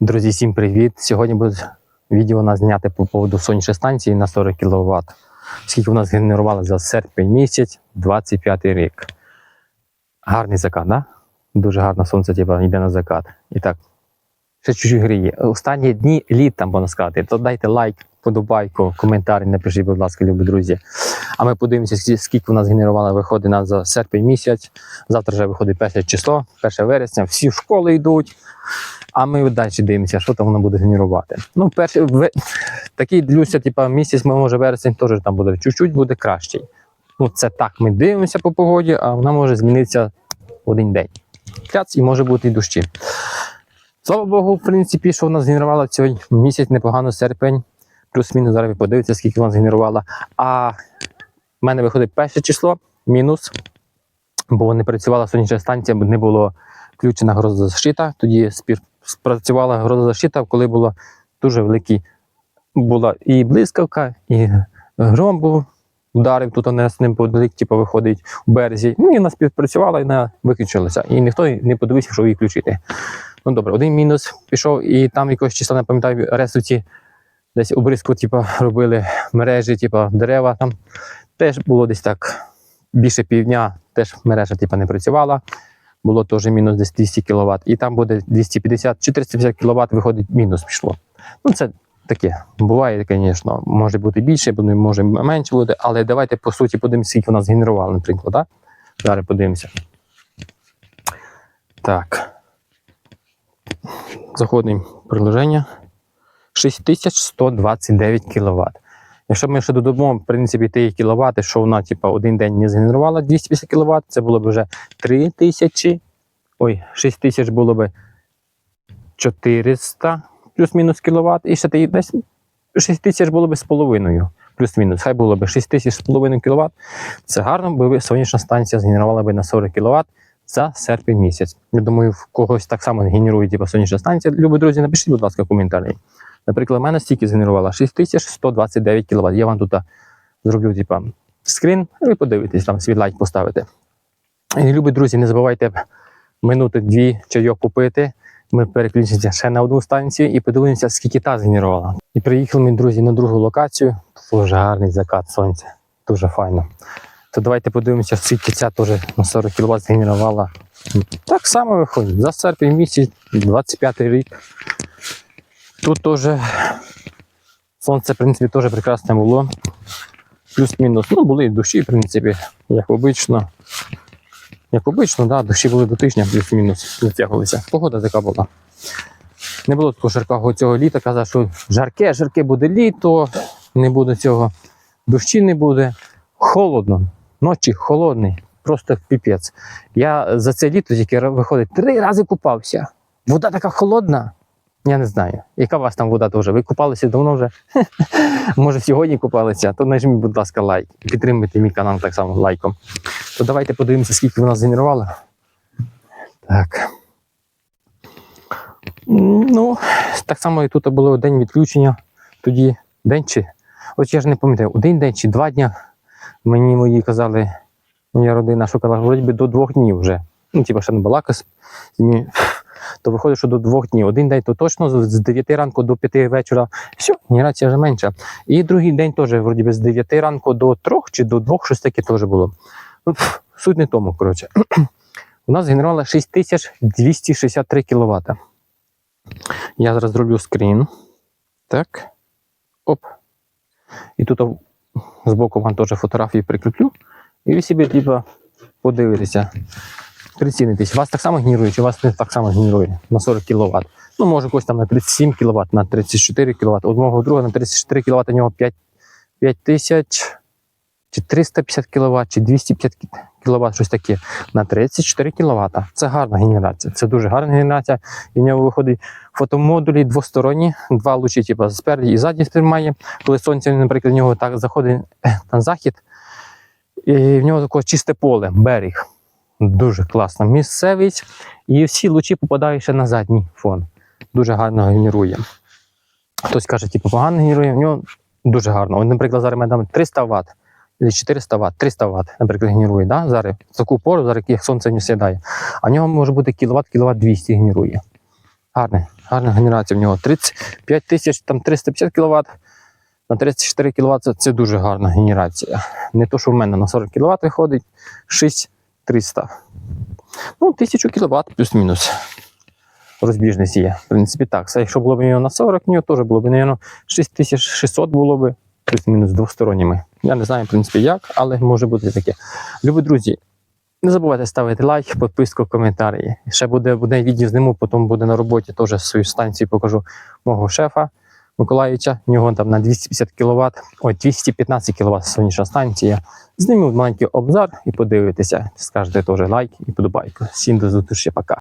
Друзі, всім привіт! Сьогодні буде відео у нас зняти по поводу сонячної станції на 40 кВт. Скільки у нас генерувало за серпень місяць, 25 рік. Гарний закат, да? Дуже гарно сонце типу, йде на закат. І так, ще чуть-чуть гріє. Останні дні літа, можна сказати. То дайте лайк, подобайку, коментар, напишіть, будь ласка, любі друзі. А ми подивимося, скільки у нас генерувало виходить на за серпень місяць. Завтра вже виходить перше число, 1 вересня, всі в школи йдуть. А ми далі дивимося, що там воно буде генерувати. Ну, перший в... такий дивлюся, типа місяць, може вересень теж там буде чуть-чуть буде кращий. Ну, це так, ми дивимося по погоді, а вона може змінитися в один день. Кляц і може бути і дощі. Слава Богу, в принципі, що в нас генерувала цей місяць непогано серпень. Плюс-мінус зараз ви скільки вона згенерувала. А в мене виходить перше число, мінус, бо не працювала сонячна станція, бо не було включена грозозащита. Тоді спрацювала грозозащита, коли було дуже великий. Була і блискавка, і гром був. Ударив тут не з ним подалік, типу, виходить у березі. Ну і вона співпрацювала і вона виключилася. І ніхто не подивився, що її включити. Ну добре, один мінус пішов, і там якогось числа, не пам'ятаю, ресурсі десь обрізку, типу, робили мережі, типу, дерева там. Теж було десь так більше півдня, теж мережа типу, не працювала було теж мінус десь 200 кВт, і там буде 250 450 кВт виходить мінус пішло. Ну це таке. Буває, звісно, може бути більше, буде- може менше буде, але давайте по суті подивимося, скільки у нас генерувало, наприклад. Да? Зараз подивимося. Так. Заходимо в приложення. 6129 кВт. Якщо ми ще додамо, в принципі, ті кВт, що вона, типу, один день не згенерувала 250 кВт, це було б вже 3000, ой, 6000 було б 400 плюс-мінус кВт, і ще десь 6000 було б з половиною, плюс-мінус. Хай було б 6000 з половиною кВт. Це гарно, бо сонячна станція згенерувала б на 40 кВт за серпень місяць. Я думаю, в когось так само генерує типу, сонячна станція. Любі друзі, напишіть, будь ласка, коментарі. Наприклад, у мене стільки згенерувала 6129 кВт. Я вам тут зроблю типу, скрін, ви подивитесь, там свій лайк поставите. І, любі друзі, не забувайте минути дві чайок купити. Ми переключимося ще на одну станцію і подивимося, скільки та згенерувала. І приїхали ми, друзі, на другу локацію. Дуже гарний закат сонця. Дуже файно. То давайте подивимося, скільки ця теж на 40 кВт згенерувала. Так само виходить. За серпень місяць, 25 рік. Тут теж сонце, в принципі, теж прекрасне було. Плюс-мінус. Ну, були і дощі, в принципі, як обично. Як обично, да, дощі були до тижня, плюс-мінус затягувалися. Погода така була. Не було такого жаркого цього літа. Казав, що жарке, жарке буде літо, не буде цього. Дощі не буде. Холодно. Ночі холодний. Просто піпець. Я за це літо тільки виходить три рази купався. Вода така холодна. Я не знаю. Яка у вас там вода теж? Ви купалися давно вже? Може, сьогодні купалися, то нажміть, будь ласка, лайк. Підтримуйте мій канал так само лайком. То давайте подивимося, скільки вона згенерувала. Так. Ну, так само і тут було день відключення. Тоді день чи. От я ж не пам'ятаю, один день чи два дня. Мені мої казали, моя родина, що казала, вроді би до двох днів вже. Ну, типу, ще не балака з ними то виходить, що до двох днів. Один день то точно з 9 ранку до 5 вечора все, генерація вже менша. І другий день теж, вроді би, з 9 ранку до 3 чи до 2, щось таке теж було. Ну, Суть не тому, коротше. У нас генерувала 6263 кВт. Я зараз зроблю скрін. Так. Оп. І тут збоку вам теж фотографії прикріплю. І ви собі подивитися. 37 тисяч. Тобто вас так само генерує, чи вас не так само генерує на 40 кВт. Ну, може, когось там на 37 кВт, на 34 кВт. Одного друга на 34 кВт у нього 5 5 тисяч чи 350 кВт, чи 250 кВт, щось таке. На 34 кВт. Це гарна генерація. Це дуже гарна генерація. І в нього виходить фотомодулі двосторонні, два лучі, типу, спереді і задні сприймає. Коли сонце, наприклад, в нього так заходить на захід, і в нього таке чисте поле, берег. Дуже класна місцевість. І всі лучі попадають ще на задній фон. Дуже гарно генерує. Хтось каже, типу, погано генерує, в нього дуже гарно. От, наприклад, зараз ми там 300 Вт, 400 Вт, 300 Вт, наприклад, генерує. Да? Зараз в таку пору, зараз як сонце не сідає. А в нього може бути кіловат, кіловат 200 генерує. Гарне, гарна генерація в нього. 35 тисяч, там 350 кВт. На 34 кВт це, дуже гарна генерація. Не то, що в мене на 40 кВт виходить 6300. Ну, 1000 кВт плюс-мінус. Розбіжність є. В принципі, так. Це якщо було б його на 40, в нього теж було б, мабуть, 6600 було б плюс-мінус двосторонніми. Я не знаю, в принципі, як, але може бути таке. Любі друзі, не забувайте ставити лайк, підписку, коментарі. Ще буде, буде відео зніму, потім буде на роботі теж свою станцію покажу мого шефа Миколаївича. У нього там на 250 кВт, ой, 215 кВт сонячна станція. Зніму маленький обзор і подивитися. Скажете теж лайк і подобайку. Всім до зустрічі, пока.